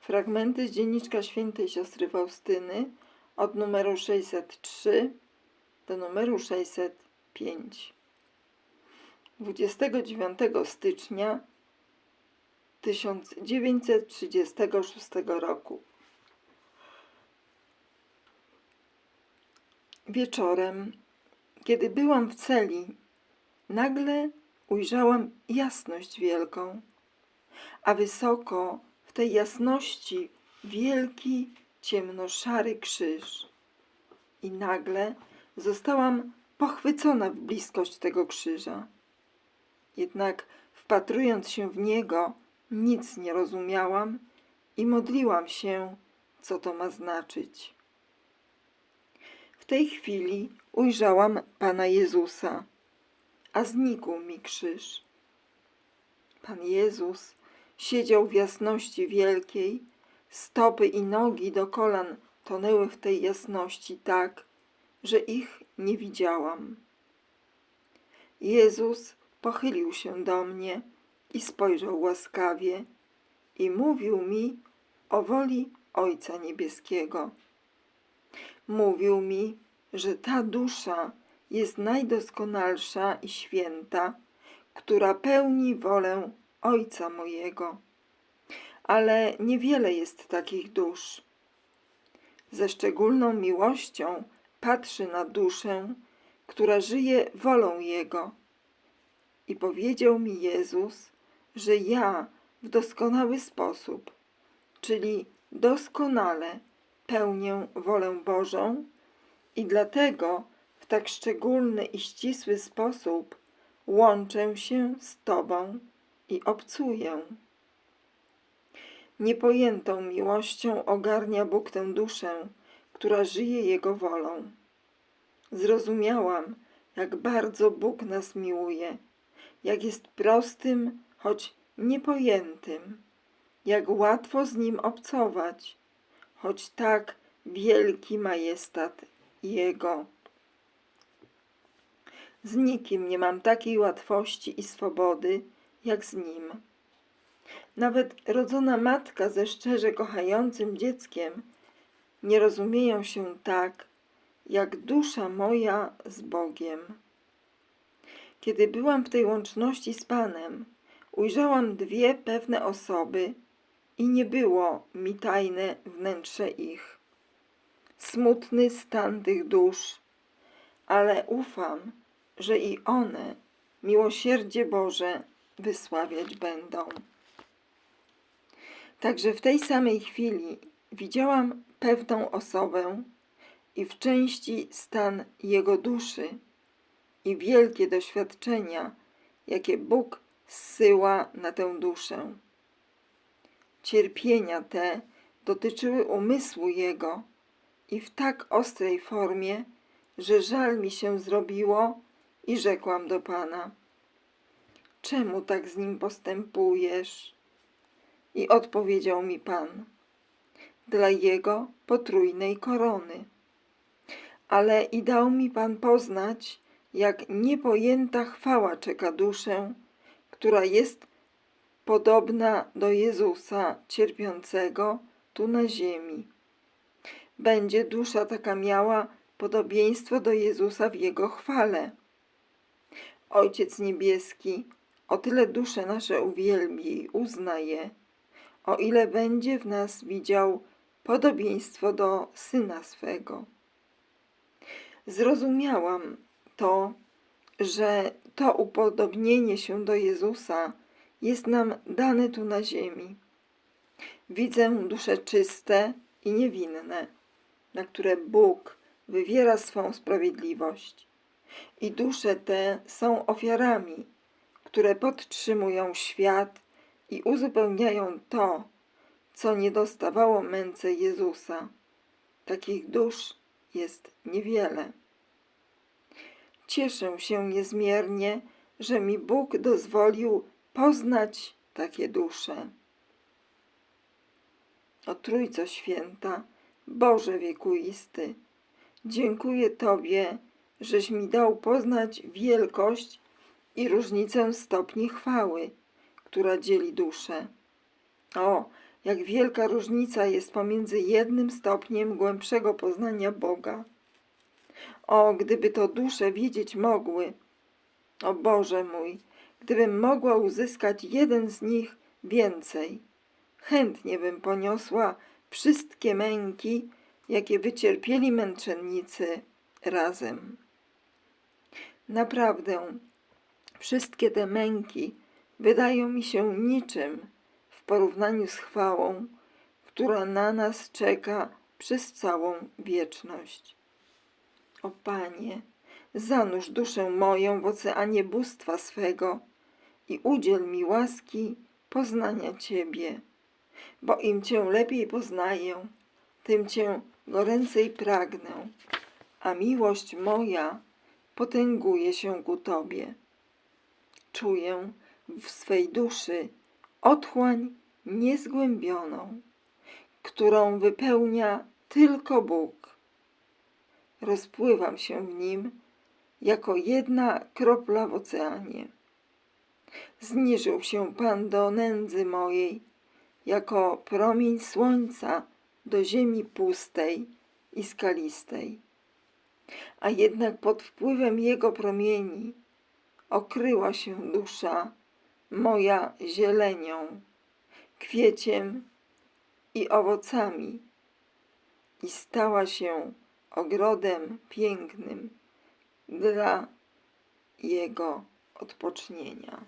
Fragmenty z dzienniczka świętej siostry Faustyny od numeru 603 do numeru 605. 29 stycznia 1936 roku. Wieczorem, kiedy byłam w celi, nagle ujrzałam jasność wielką, a wysoko w tej jasności wielki, ciemnoszary krzyż. I nagle zostałam pochwycona w bliskość tego krzyża. Jednak wpatrując się w niego, nic nie rozumiałam i modliłam się, co to ma znaczyć. W tej chwili ujrzałam Pana Jezusa, a znikł mi krzyż. Pan Jezus siedział w jasności wielkiej, stopy i nogi do kolan tonęły w tej jasności tak, że ich nie widziałam. Jezus pochylił się do mnie i spojrzał łaskawie i mówił mi o woli Ojca Niebieskiego. Mówił mi, że ta dusza jest najdoskonalsza i święta, która pełni wolę Ojca mojego. Ale niewiele jest takich dusz. Ze szczególną miłością patrzy na duszę, która żyje wolą Jego. I powiedział mi Jezus, że ja w doskonały sposób, czyli doskonale pełnię wolę Bożą i dlatego w tak szczególny i ścisły sposób łączę się z Tobą i obcuję. Niepojętą miłością ogarnia Bóg tę duszę, która żyje Jego wolą. Zrozumiałam, jak bardzo Bóg nas miłuje, jak jest prostym, choć niepojętym, jak łatwo z Nim obcować, choć tak wielki majestat Jego. Z nikim nie mam takiej łatwości i swobody, jak z Nim. Nawet rodzona matka ze szczerze kochającym dzieckiem nie rozumieją się tak, jak dusza moja z Bogiem. Kiedy byłam w tej łączności z Panem, ujrzałam dwie pewne osoby i nie było mi tajne wnętrze ich. Smutny stan tych dusz, ale ufam, że i one miłosierdzie Boże wysławiać będą. Także w tej samej chwili widziałam pewną osobę i w części stan jego duszy i wielkie doświadczenia, jakie Bóg zsyła na tę duszę. Cierpienia te dotyczyły umysłu jego i w tak ostrej formie, że żal mi się zrobiło i rzekłam do Pana: Czemu tak z nim postępujesz? I odpowiedział mi Pan: Dla jego potrójnej korony. Ale i dał mi Pan poznać, jak niepojęta chwała czeka duszę, która jest podobna do Jezusa cierpiącego tu na ziemi. Będzie dusza taka miała podobieństwo do Jezusa w Jego chwale. Ojciec Niebieski o tyle dusze nasze uwielbi i uzna je, o ile będzie w nas widział podobieństwo do Syna swego. Zrozumiałam to, że to upodobnienie się do Jezusa jest nam dane tu na ziemi. Widzę dusze czyste i niewinne, na które Bóg wywiera swą sprawiedliwość. I dusze te są ofiarami, które podtrzymują świat i uzupełniają to, co nie dostawało męce Jezusa. Takich dusz jest niewiele. Cieszę się niezmiernie, że mi Bóg dozwolił poznać takie dusze. O Trójco Święta, Boże wiekuisty, dziękuję Tobie, żeś mi dał poznać wielkość i różnicę stopni chwały, która dzieli duszę. O, jak wielka różnica jest pomiędzy jednym stopniem głębszego poznania Boga. O, gdyby to dusze wiedzieć mogły, o Boże mój, gdybym mogła uzyskać jeden z nich więcej, chętnie bym poniosła wszystkie męki, jakie wycierpieli męczennicy razem. Naprawdę, wszystkie te męki wydają mi się niczym w porównaniu z chwałą, która na nas czeka przez całą wieczność. O Panie, zanurz duszę moją w oceanie bóstwa swego i udziel mi łaski poznania Ciebie, bo im Cię lepiej poznaję, tym Cię goręcej pragnę, a miłość moja potęguje się ku Tobie. Czuję w swej duszy otchłań niezgłębioną, którą wypełnia tylko Bóg. Rozpływam się w nim jako jedna kropla w oceanie. Zniżył się Pan do nędzy mojej, jako promień słońca do ziemi pustej i skalistej. A jednak pod wpływem Jego promieni okryła się dusza moja zielenią, kwieciem i owocami i stała się ogrodem pięknym dla Jego odpocznienia.